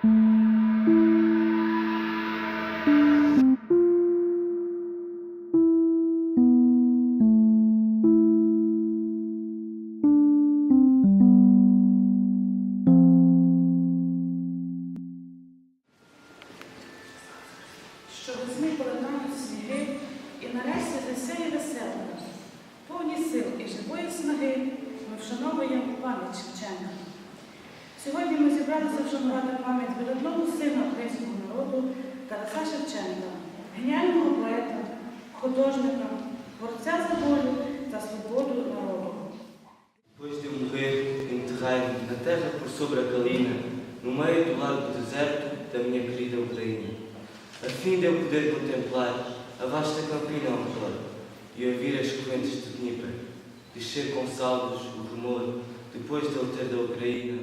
що весни полинають сніги, і нарешті засяє веселка. Повні сил і живої снаги ми вшановуємо пам'ять Шевченка. Сьогодні ми зібралися вшанувати пам'ять видатного сина українського народу Тараса Шевченка, геніального поета, художника, творця за волю та свободу народу. Depois de eu morrer, enterrai-me na terra por sobre a colina, no meio do largo deserto da minha querida Ucrânia, a fim de eu poder contemplar a vasta campina ao redor e ouvir as correntes de Dnieper, descer com salvos o rumor, depois de eu ter da Ucrânia,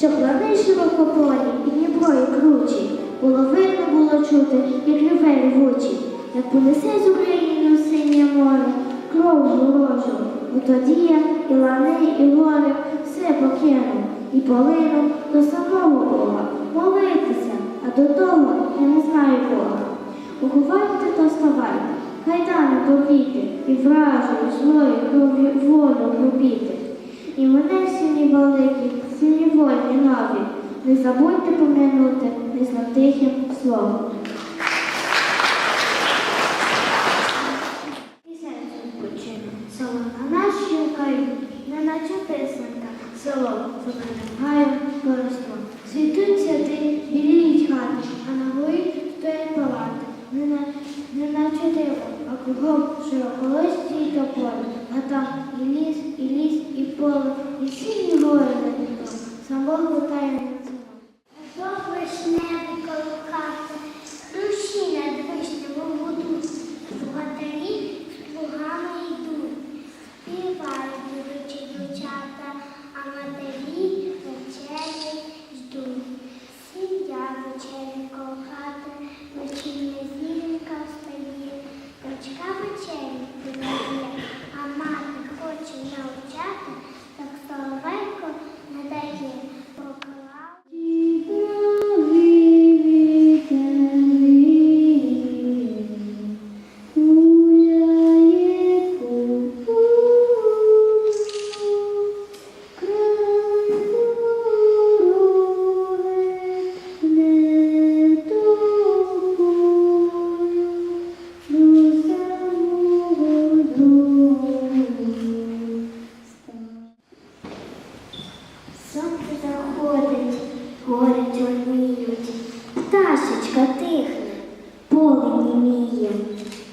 милі, щоб лани широкополі і Дніпро кручі, було видно, було чути, як реве ревучі, як понесе з України в синє море, кров ворожу, бо тоді я і лани, і гори все покину, і полину до самого Бога, молитися, а до того я не знаю Бога. Уховайте та вставайте, кайдани повіти, і вражою злої крові волю пробіти. І мене сині великі, сині вольні нові, не забудьте пом'янути тихим словом. Соло на нашій Україні, не наче писанка, село зеленим гаєм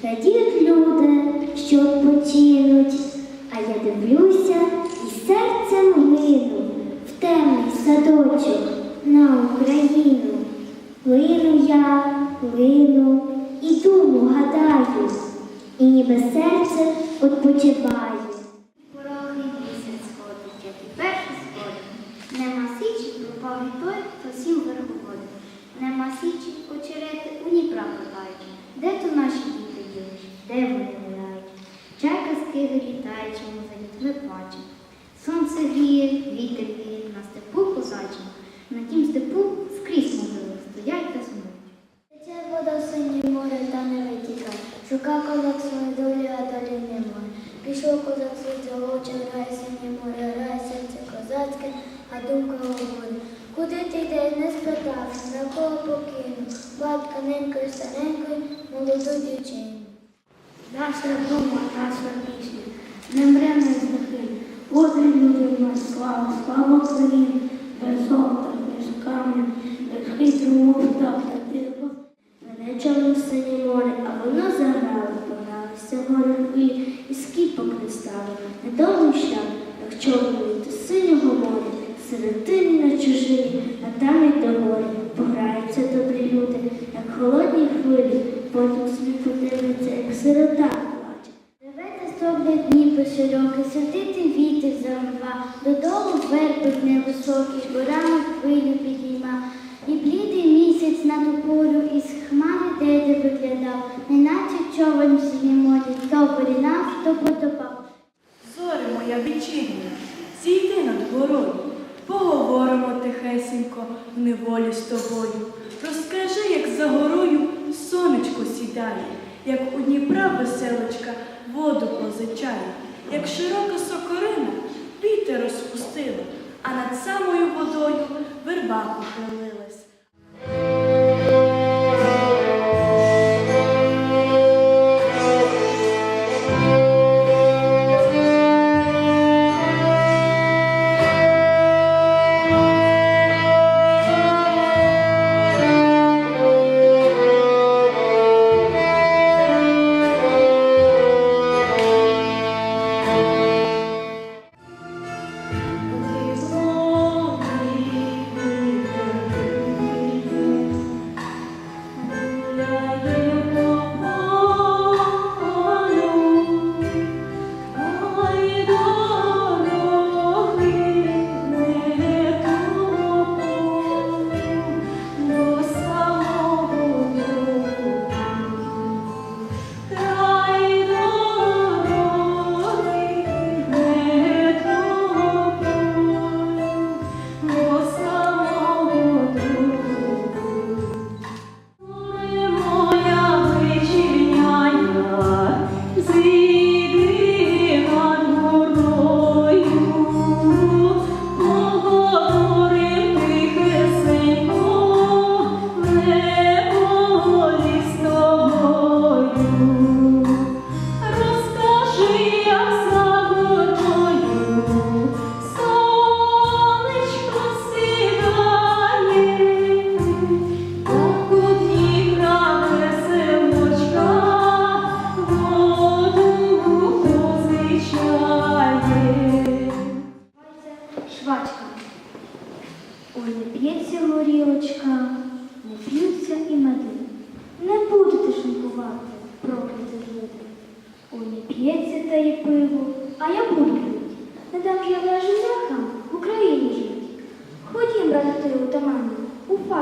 Радіють люди, що відпочинуть, а я дивлюся грав, на кого покинув, батька ненькою станенькою, молоду дівчину. Наша дума, наша пісня, не мрем не знахи, людям, людина слава, слава Україні, без золота, без камня, без хитру мов та тихо. Мене чоло сині море, а воно заграло, погралися горем і, і скіпок не стало, недовгий шлях, як чоловік сиротині на чужині, а там і до горі. Пограються добрі люди, як холодні хвилі, потім собі подивиться, як сирота плаче. Ревете строблять дні широкі, сердитий вітер завива, додолу вербик невисокий, горами хвилю підійма. І блідий місяць на ту пору із хмари деде виглядав, неначе човен в синій морі, то порінав, то потопав. Верба похилилась.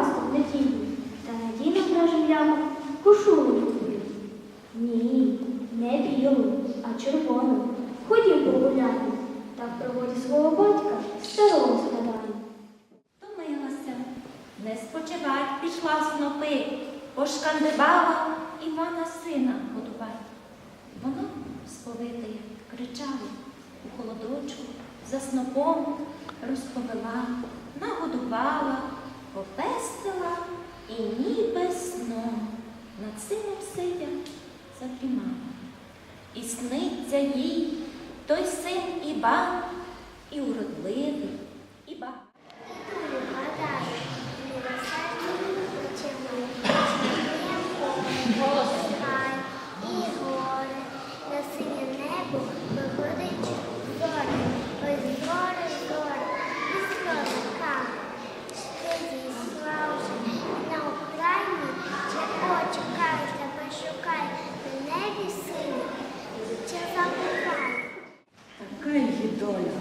У фасту неділю, та надійно вражим яму кошулу куплю. Ні, не білу, а червону. Ходім погуляємо, та в пригоді свого батька старого згадаємо. Втомилася, не спочивать пішла в снопи, пошкандибала Івана сина годувати. Воно сповите кричало у холодочку, за снопом розповела, нагодувала, попестила і ніби сном над сином сидя задрімала. І сниться їй той син Іван, і уродливий, і багатий. І гори, на синє небо виходить зорі, ось зорі, зорі, і сльозка. Ти зійшла вже на Україні, чого чекай, тебе шукай, на небі сині, чи забувай. Така її доля.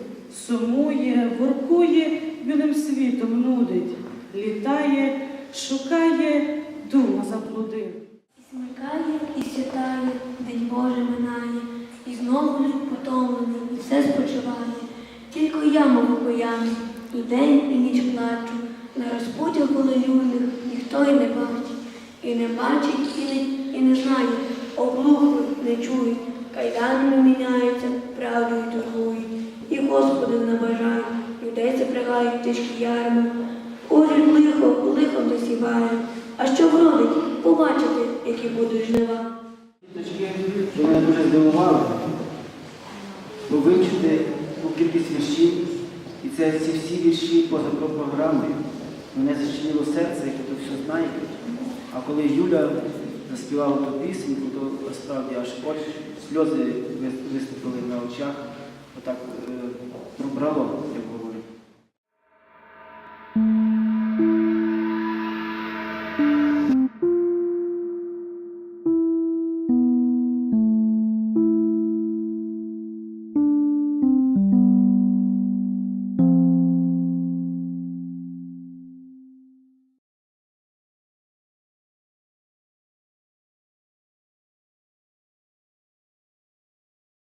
Сумує, воркує, білим світом нудить, літає, шукає, дума заблудив. І смикає, і сідає, день Божий минає, і знову люд потомлений, і все спочиває. Тільки я мов окоями, і день, і ніч плачу, на розпутях гололюдних ніхто й не бачить, і не бачить, і не, і не знає, оглухли, не чують, кайданами міняються, правдою торгують, не бажають, і людей запрягають тяжкі ярми. Орють лихо, лихом засіває. А що вродить, побачите, які будуть жнива. Дочки, ви мене дуже здивували, бо вивчити ту кількість віршів, і це ці всі вірші поза про програмою. Мене зачинило серце, як ви то все знаєте. А коли Юля заспівала ту пісеньку, то насправді аж сльози виступили на очах, отак acostumbrado